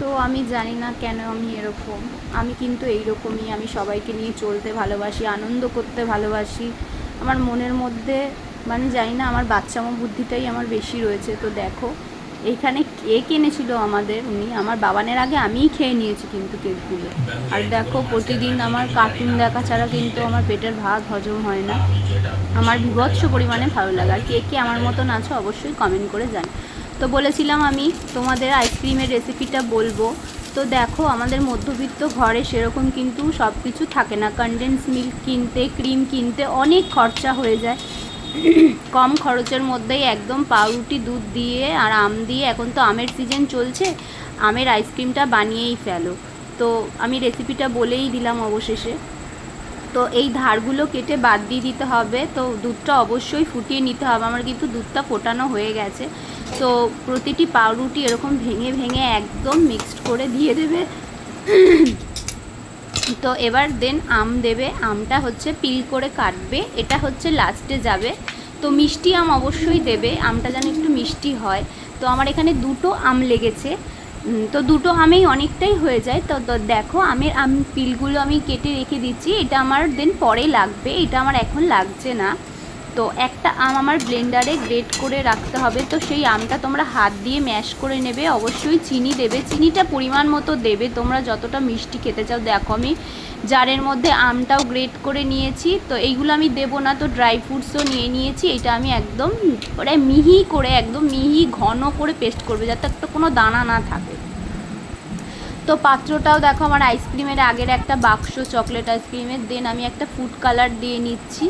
তো আমি জানি না কেন আমি এরকম। আমি কিন্তু এইরকমই, আমি সবাইকে নিয়ে চলতে ভালোবাসি, আনন্দ করতে ভালোবাসি। আমার মনের মধ্যে মানে জানি না, আমার বাচ্চামো বুদ্ধিটাই আমার বেশি রয়েছে। তো দেখো, এখানে কেক এনেছিল আমাদের? উনি আমার বাবানের আগে আমিই খেয়ে নিয়েছি কিন্তু কেকগুলো। আর দেখো, প্রতিদিন আমার কার্টুন দেখা ছাড়া কিন্তু আমার পেটের ভাত হজম হয় না। আমার বিভৎস পরিমাণে ভালো লাগে। আর কে কে আমার মতন আছো অবশ্যই কমেন্ট করে জান। তো বলেছিলাম আমি তোমাদের আইসক্রিমের রেসিপিটা বলব। তো দেখো, আমাদের মধ্যবিত্ত ঘরে সেরকম কিন্তু সব কিছু থাকে না। কনডেন্স মিল্ক কিনতে ক্রিম কিনতে অনেক খরচা হয়ে যায়। কম খরচের মধ্যেই একদম পাউরুটি, দুধ দিয়ে আর আম দিয়ে। এখন তো আমের সিজন চলছে, আমের আইসক্রিমটা বানিয়েই ফেলো। তো আমি রেসিপিটা বলেই দিলাম অবশেষে। তো এই ধারগুলো কেটে বাদ দিয়ে দিতে হবে। তো দুধটা অবশ্যই ফুটিয়ে নিতে হবে। আমার কিন্তু দুধটা ফোটানো হয়ে গেছে। তো প্রতিটি পাউরুটি এরকম ভেঙে ভেঙে একদম মিক্সড করে দিয়ে দেবে। তো এবার দেন আম দেবে। আমটা হচ্ছে পিল করে কাটবে। এটা হচ্ছে লাস্টে যাবে। তো মিষ্টি আম অবশ্যই দেবে। আমটা যেন একটু মিষ্টি হয়। তো আমার এখানে দুটো আম লেগেছে। তো দুটো আমেই অনেকটাই হয়ে যায়। তো দেখো, আমের আম পিলগুলো আমি কেটে রেখে দিচ্ছি। এটা আমার দেন পরে লাগবে। এটা আমার এখন লাগছে না। তো একটা আম আমার ব্লেন্ডারে গ্রেট করে রাখতে হবে। তো সেই আমটা তোমরা হাত দিয়ে ম্যাশ করে নেবে। অবশ্যই চিনি দেবে। চিনিটা পরিমাণ মতো দেবে। তোমরা যতটা মিষ্টি খেতে চাও। দেখো আমি জারের মধ্যে আমটাও গ্রেট করে নিয়েছি। তো এইগুলো আমি দেবো না। তো ড্রাই ফ্রুটসও নিয়ে নিয়েছি। এটা আমি একদম মানে মিহি করে, একদম মিহি ঘন করে পেস্ট করবে যাতে একটা কোনো দানা না থাকে। তো পাত্রটাও দেখো আমার আইসক্রিমের আগের একটা বাক্স চকলেট আইসক্রিমের দেন আমি একটা ফুড কালার দিয়ে নিচ্ছি।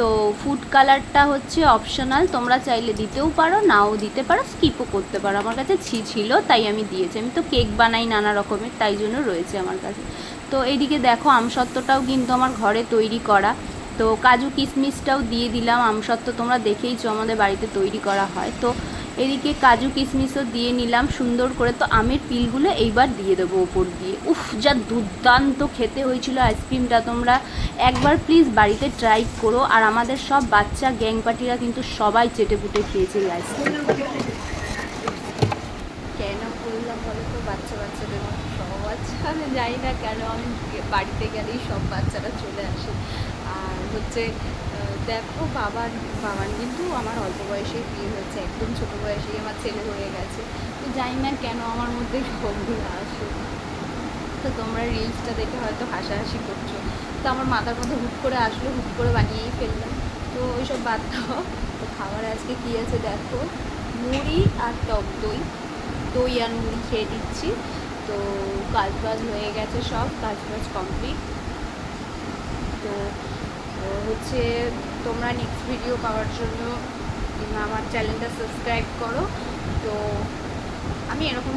তো ফুড কালারটা হচ্ছে অপশনাল তোমরা চাইলে দিতেও পারো, নাও দিতে পারো স্কিপও করতে পারো। আমার কাছে ছি ছিল, তাই আমি দিয়েছি। আমি তো কেক বানাই নানা রকমের, তাই জন্য রয়েছে আমার কাছে। তো এইদিকে দেখো, আমসত্ত্বটাও কিন্তু আমার ঘরে তৈরি করা। তো কাজু কিশমিশটাও দিয়ে দিলাম, আমসত্ত্ব তোমরা দেখেইছো, আমাদের বাড়িতে তৈরি করা হয়। তো এদিকে কাজু কিশমিশও দিয়ে নিলাম সুন্দর করে। তো আমের পিলগুলো এইবার দিয়ে দেবো ওপর দিয়ে। উফ, যা দুর্দান্ত খেতে হয়েছিল আইসক্রিমটা। তোমরা একবার প্লিজ বাড়িতে ট্রাই করো। আর আমাদের সব বাচ্চা গ্যাং পার্টিরা কিন্তু সবাই চেটে পুটে খেয়েছে এই আইসক্রিম। কেন তো? বাচ্চা বাচ্চাদের মতো সব বাচ্চা আমি না কেন আমি বাড়িতে গেলেই সব বাচ্চারা চলে আসে। হচ্ছে দেখো বাবার বাবার কিন্তু আমার অল্প বয়সেই বিয়ে হয়েছে, একদম ছোটো বয়সেই আমার ছেলে হয়ে গেছে। তো জানি না কেন আমার মধ্যে সবগুলো আসে। তো তোমরা রিলসটা দেখে হয়তো হাসাহাসি করছ। তো আমার মাথার মধ্যে হুট করে আসলো, হুট করে বানিয়েই ফেললাম। তো ওইসব বাদ দাও। তো খাবার আজকে কী আছে দেখো? মুড়ি আর টক দই। দই আর মুড়ি খেয়ে দিচ্ছি তো কাজ বাজ হয়ে গেছে সব কাজ বাজ কমপ্লিট হচ্ছে তোমরা নেক্সট ভিডিও পাওয়ার জন্য আমার চ্যানেলটা সাবস্ক্রাইব করো। তো আমি এরকম